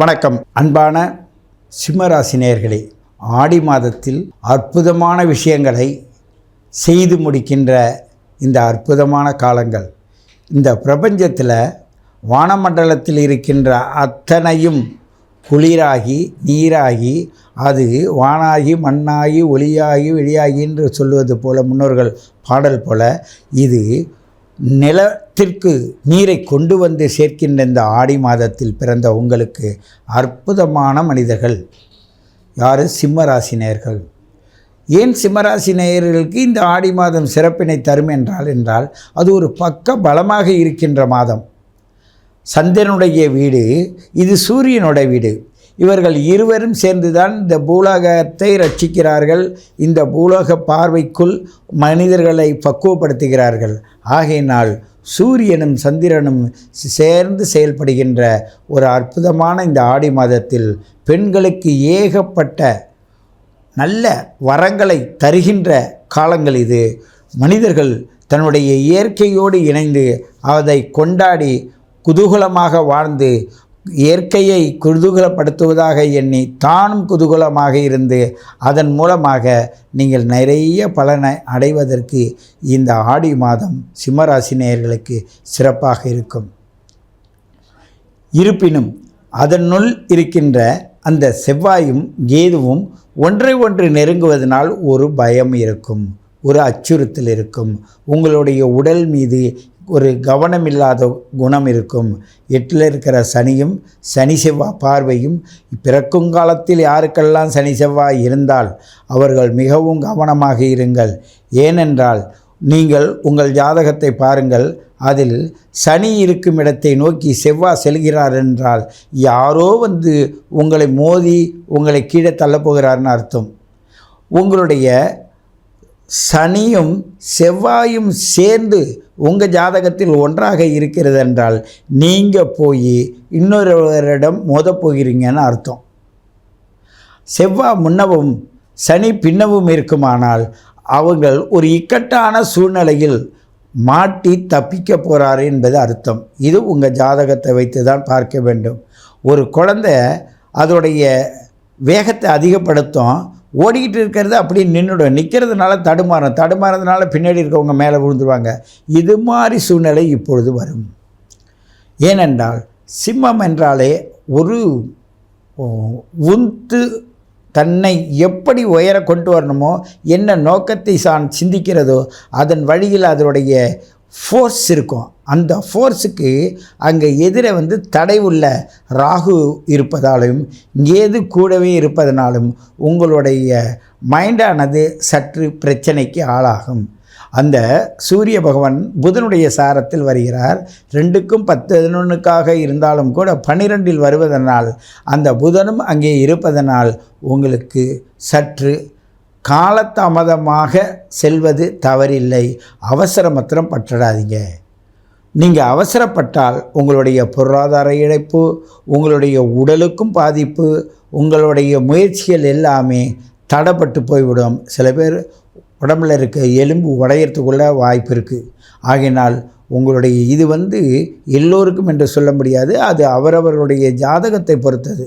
வணக்கம். அன்பான சிம்மராசினியர்களே ஆடி மாதத்தில் அற்புதமான விஷயங்களை செய்து முடிக்கின்ற இந்த அற்புதமான காலங்கள் இந்த பிரபஞ்சத்தில் வானமண்டலத்தில் இருக்கின்ற அத்தனையும் குளிராகி நீராகி அது வானாகி மண்ணாகி ஒளியாகி வெளியாகி என்று சொல்வது போல முன்னோர்கள் பாடல் போல இது நிலத்திற்கு நீரை கொண்டு வந்து சேர்க்கின்ற இந்த ஆடி மாதத்தில் பிறந்த உங்களுக்கு அற்புதமான மனிதர்கள் யார்? சிம்மராசினியர்கள் ஏன் சிம்மராசி நேயர்களுக்கு இந்த ஆடி மாதம் சிறப்பினை தரும் என்றால் என்றால் அது ஒரு பக்க பலமாக இருக்கின்ற மாதம். சந்திரனுடைய வீடு இது சூரியனுடைய வீடு. இவர்கள் இருவரும் சேர்ந்துதான் இந்த பூலோகத்தை ரட்சிக்கிறார்கள். இந்த பூலோக பார்வைக்குள் மனிதர்களை பக்குவப்படுத்துகிறார்கள். ஆகையினால் சூரியனும் சந்திரனும் சேர்ந்து செயல்படுகின்ற ஒரு அற்புதமான இந்த ஆடி மாதத்தில் பெண்களுக்கு ஏகப்பட்ட நல்ல வரங்களை தருகின்ற காலங்கள் இது. மனிதர்கள் தன்னுடைய இயற்கையோடு இணைந்து அதை கொண்டாடி குதூகலமாக வாழ்ந்து இயற்கையை குதூகலப்படுத்துவதாக எண்ணி தானும் குதூகலமாக இருந்து அதன் மூலமாக நீங்கள் நிறைய பலனை அடைவதற்கு இந்த ஆடி மாதம் சிம்மராசினியர்களுக்கு சிறப்பாக இருக்கும். இருப்பினும் அதனுள் இருக்கின்ற அந்த செவ்வாயும் கேதுவும் ஒன்றை ஒன்று நெருங்குவதனால் ஒரு பயம் இருக்கும் ஒரு அச்சுறுத்தல் இருக்கும். உங்களுடைய உடல் மீது ஒரு கவனமில்லாத குணம் இருக்கும். எட்டில் இருக்கிற சனியும் சனி செவ்வாய் பார்வையும் பிறக்கும் காலத்தில் யாருக்கெல்லாம் சனி செவ்வாய் இருந்தால் அவர்கள் மிகவும் கவனமாக இருங்கள். ஏனென்றால் நீங்கள் உங்கள் ஜாதகத்தை பாருங்கள். அதில் சனி இருக்கும் இடத்தை நோக்கி செவ்வாய் செல்கிறார் என்றால் யாரோ வந்து உங்களை மோதி உங்களை கீழே தள்ளப்போகிறார்னு அர்த்தம். உங்களுடைய சனியும் செவ்வாயும் சேர்ந்து உங்கள் ஜாதகத்தில் ஒன்றாக இருக்கிறது என்றால் நீங்கள் போய் இன்னொருவரிடம் மோத போகிறீங்கன்னு அர்த்தம். செவ்வாய் முன்னவும் சனி பின்னவும் இருக்குமானால் அவங்கள் ஒரு இக்கட்டான சூழ்நிலையில் மாட்டி தப்பிக்க போகிறாரு என்பது அர்த்தம். இது உங்கள் ஜாதகத்தை வைத்து தான் பார்க்க வேண்டும். ஒரு குழந்தை அதோடைய வேகத்தை அதிகப்படுத்தும். ஓடிக்கிட்டு இருக்கிறது அப்படியே நின்றுடும் நிற்கிறதுனால தடுமாறும். தடுமாறதுனால பின்னாடி இருக்கவங்க மேலே விழுந்துருவாங்க. இது மாதிரி சூழ்நிலை இப்பொழுது வரும். ஏனென்றால் சிம்மம் என்றாலே ஒரு உந்து தன்னை எப்படி உயர கொண்டு வரணுமோ என்ன நோக்கத்தை சான் சிந்திக்கிறதோ அதன் வழியில் அதனுடைய ஃபோர்ஸ் இருக்கும். அந்த ஃபோர்ஸுக்கு அங்கே எதிரே வந்து தடை உள்ள ராகு இருப்பதாலும் ஏது கூடவே இருப்பதனாலும் உங்களுடைய மைண்டானது சற்று பிரச்சனைக்கு ஆளாகும். அந்த சூரிய பகவான் புதனுடைய சாரத்தில் வருகிறார். ரெண்டுக்கும் பத்து பதினொன்றுக்காக இருந்தாலும் கூட பன்னிரெண்டில் வருவதனால் அந்த புதனும் அங்கே இருப்பதனால் உங்களுக்கு சற்று காலதாமதமாக செல்வது தவறில்லை. அவசரமத்திரம் பற்றடாதீங்க. நீங்கள் அவசரப்பட்டால் உங்களுடைய பொருளாதார இழப்பு உங்களுடைய உடலுக்கும் பாதிப்பு உங்களுடைய முயற்சிகள் எல்லாமே தடைப்பட்டு போய்விடும். சில பேர் உடம்பில் இருக்க எலும்பு உடையறதுக்குள்ள வாய்ப்பு இருக்குது ஆகினால் உங்களுடைய இது வந்து எல்லோருக்கும் என்று சொல்ல முடியாது. அது அவரவர்களுடைய ஜாதகத்தை பொறுத்தது.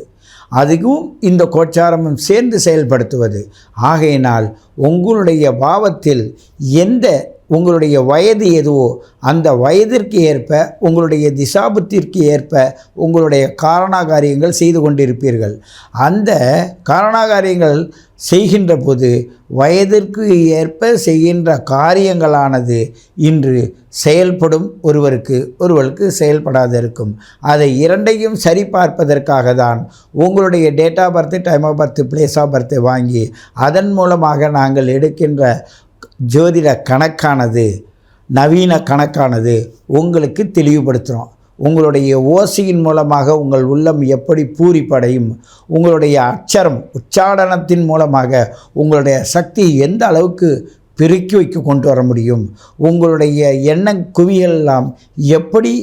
அதுக்கும் இந்த கோச்சாரமும் சேர்ந்து செயல்படுத்துவது. ஆகையினால் உங்களுடைய பாவத்தில் எந்த உங்களுடைய வயது எதுவோ அந்த வயதிற்கு ஏற்ப உங்களுடைய திசாபத்திற்கு ஏற்ப உங்களுடைய காரணாகாரியங்கள் செய்து கொண்டிருப்பீர்கள். அந்த காரணாகாரியங்கள் செய்கின்ற போது வயதிற்கு ஏற்ப செய்கின்ற காரியங்களானது இன்று செயல்படும் ஒருவருக்கு ஒருவருக்கு செயல்படாது இருக்கும் அதை இரண்டையும் சரிபார்ப்பதற்காக தான் உங்களுடைய date of birth time of birth place of birth வாங்கி அதன் மூலமாக நாங்கள் எடுக்கின்ற ஜோதிட கணக்கானது நவீன கணக்கானது உங்களுக்கு தெளிவுபடுத்துகிறோம் உங்களுடைய ஓசையின் மூலமாக உங்கள் உள்ளம் எப்படி பூரிப்படையும் உங்களுடைய அச்சரம் உச்சாடனத்தின் மூலமாக உங்களுடைய சக்தி எந்த அளவுக்கு பெருக்கி வைக்க கொண்டு வர முடியும் உங்களுடைய எண்ண குவியெல்லாம் எப்படி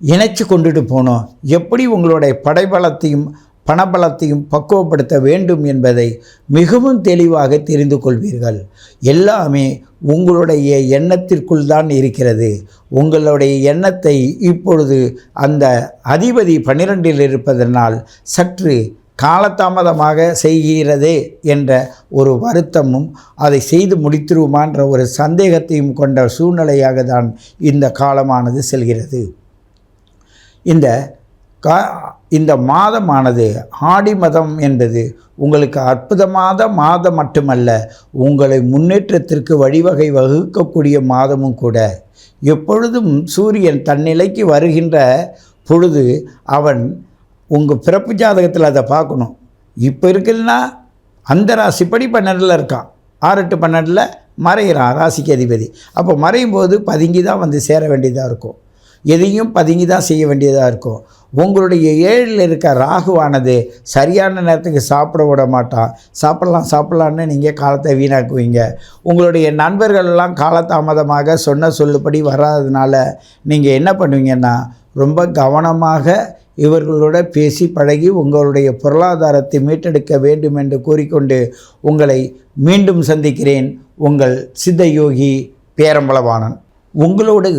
இணைச்சி கொண்டுட்டு போகணும் எப்படி உங்களுடைய படைபலத்தையும் பணபலத்தையும் பக்குவப்படுத்த வேண்டும் என்பதை மிகவும் தெளிவாக தெரிந்து கொள்வீர்கள். எல்லாமே உங்களுடைய எண்ணத்திற்குள் தான் இருக்கிறது. உங்களுடைய எண்ணத்தை இப்பொழுது அந்த அதிபதி பன்னிரெண்டில் இருப்பதனால் சற்று காலதாமதமாக செய்கிறதே என்ற ஒரு வருத்தமும் அதை செய்து முடித்திருவோமான்ற ஒரு சந்தேகத்தையும் கொண்ட சூழ்நிலையாக தான் இந்த காலமானது செல்கிறது. இந்த கா இந்த மாதமானது ஆடி மதம் என்பது உங்களுக்கு அற்புதமாத மாதம் மட்டுமல்ல உங்களை முன்னேற்றத்திற்கு வழிவகை வகுக்கக்கூடிய மாதமும் கூட. எப்பொழுதும் சூரியன் தன்னிலைக்கு வருகின்ற பொழுது அவன் உங்கள் பிறப்பு ஜாதகத்தில் அதை பார்க்கணும். இப்போ இருக்குதுன்னா அந்த ராசிப்படி பன்னெண்டில் இருக்கான். ஆறு எட்டு பன்னெண்டில் மறைகிறான் ராசிக்கு அதிபதி. அப்போ மறையும் போது பதுங்கி தான் வந்து சேர வேண்டியதாக இருக்கும். எதையும் பதுங்கி தான் செய்ய வேண்டியதாக இருக்கும். உங்களுடைய ஏழில் இருக்க ராகுவானது சரியான நேரத்துக்கு சாப்பிட விட மாட்டான் சாப்பிட்லாம் சாப்பிட்லான்னு நீங்கள் காலத்தை வீணாக்குவீங்க. உங்களுடைய நண்பர்கள்லாம் காலதாமதமாக சொன்ன சொல்லுபடி வராததுனால நீங்கள் என்ன பண்ணுவீங்கன்னா ரொம்ப கவனமாக இவர்களோட பேசி பழகி உங்களுடைய பொருளாதாரத்தை மீட்டெடுக்க வேண்டும் என்று கூறிக்கொண்டு உங்களை மீண்டும் சந்திக்கிறேன். உங்கள் சித்த யோகி பேரம்பலவாணன். உங்களோடு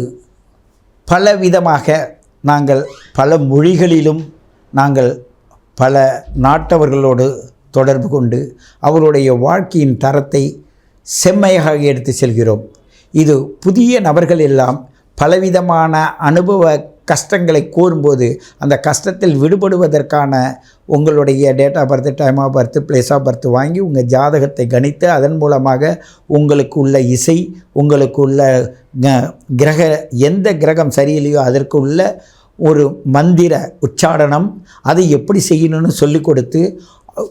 பல விதமாக நாங்கள் பல மொழிகளிலும் நாங்கள் பல நாட்டவர்களோடு தொடர்பு கொண்டு அவருடைய வாழ்க்கையின் தரத்தை செம்மையாக எடுத்து செல்கிறோம். இது புதிய நபர்கள் எல்லாம் பலவிதமான அனுபவ கஷ்டங்களை கூறும்போது அந்த கஷ்டத்தில் விடுபடுவதற்கான உங்களுடைய date of birth time of birth place of birth வாங்கி உங்கள் ஜாதகத்தை கணித்து அதன் மூலமாக உங்களுக்கு உள்ள இசை உங்களுக்கு உள்ள கிரக எந்த கிரகம் சரியில்லையோ அதற்கு உள்ள ஒரு மந்திர உச்சாடனம் அதை எப்படி செய்யணும்னு சொல்லிக் கொடுத்து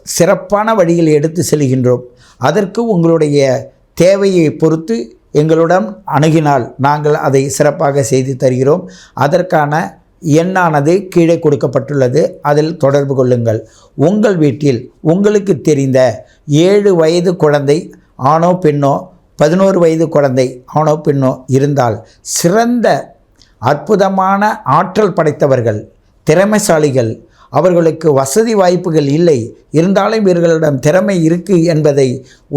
சிறப்பான வழியில் எடுத்து செல்கின்றோம். அதற்கு உங்களுடைய தேவையை பொறுத்து எங்களுடன் அணுகினால் நாங்கள் அதை சிறப்பாக செய்து தருகிறோம். அதற்கான எண்ணானது கீழே கொடுக்கப்பட்டுள்ளது. அதில் தொடர்பு கொள்ளுங்கள். உங்கள் வீட்டில் உங்களுக்கு தெரிந்த ஏழு வயது குழந்தை ஆணோ பெண்ணோ பதினோரு வயது குழந்தை ஆணோ பெண்ணோ இருந்தால் சிறந்த அற்புதமான ஆற்றல் படைத்தவர்கள் திறமைசாலிகள் அவர்களுக்கு வசதி வாய்ப்புகள் இல்லை. இருந்தாலும் இவர்களிடம் திறமை இருக்குது என்பதை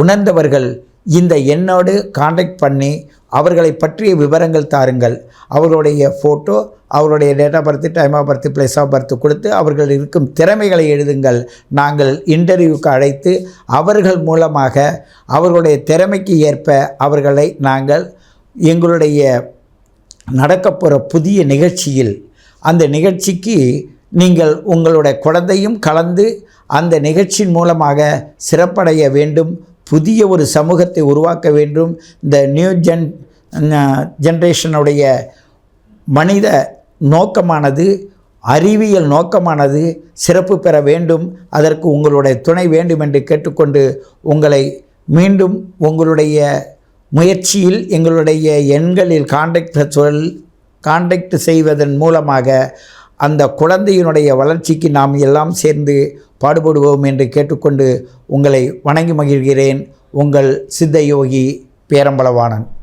உணர்ந்தவர்கள் இந்த எண்ணோடு காண்டாக்ட் பண்ணி அவர்களை பற்றிய விவரங்கள் தாருங்கள். அவர்களுடைய ஃபோட்டோ அவருடைய date of birth time of birth place of birth கொடுத்து அவர்கள் இருக்கும் திறமைகளை எழுதுங்கள். நாங்கள் இன்டர்வியூக்கு அழைத்து அவர்கள் மூலமாக அவர்களுடைய திறமைக்கு ஏற்ப அவர்களை நாங்கள் எங்களுடைய நடக்கப்போகிற புதிய நிகழ்ச்சியில் அந்த நிகழ்ச்சிக்கு நீங்கள் உங்களுடைய குழந்தையும் கலந்து அந்த நிகழ்ச்சியின் மூலமாக சிறப்படைய வேண்டும். புதிய ஒரு சமூகத்தை உருவாக்க வேண்டும். இந்த நியூ ஜென் ஜென்ரேஷனுடைய மனித நோக்கமானது அறிவியல் நோக்கமானது சிறப்பு பெற வேண்டும். அதற்கு உங்களுடைய துணை வேண்டும் என்று கேட்டுக்கொண்டு உங்களை மீண்டும் உங்களுடைய முயற்சியில் எங்களுடைய எண்களில் காண்டாக்ட் சொல் காண்டாக்ட் செய்வதன் மூலமாக அந்த குழந்தையினுடைய வளர்ச்சிக்கு நாம் எல்லாம் சேர்ந்து பாடுபடுவோம் என்று கேட்டுக்கொண்டு உங்களை வணங்கி மகிழ்கிறேன். உங்கள் சித்த யோகி பேரம்பலவாணன்.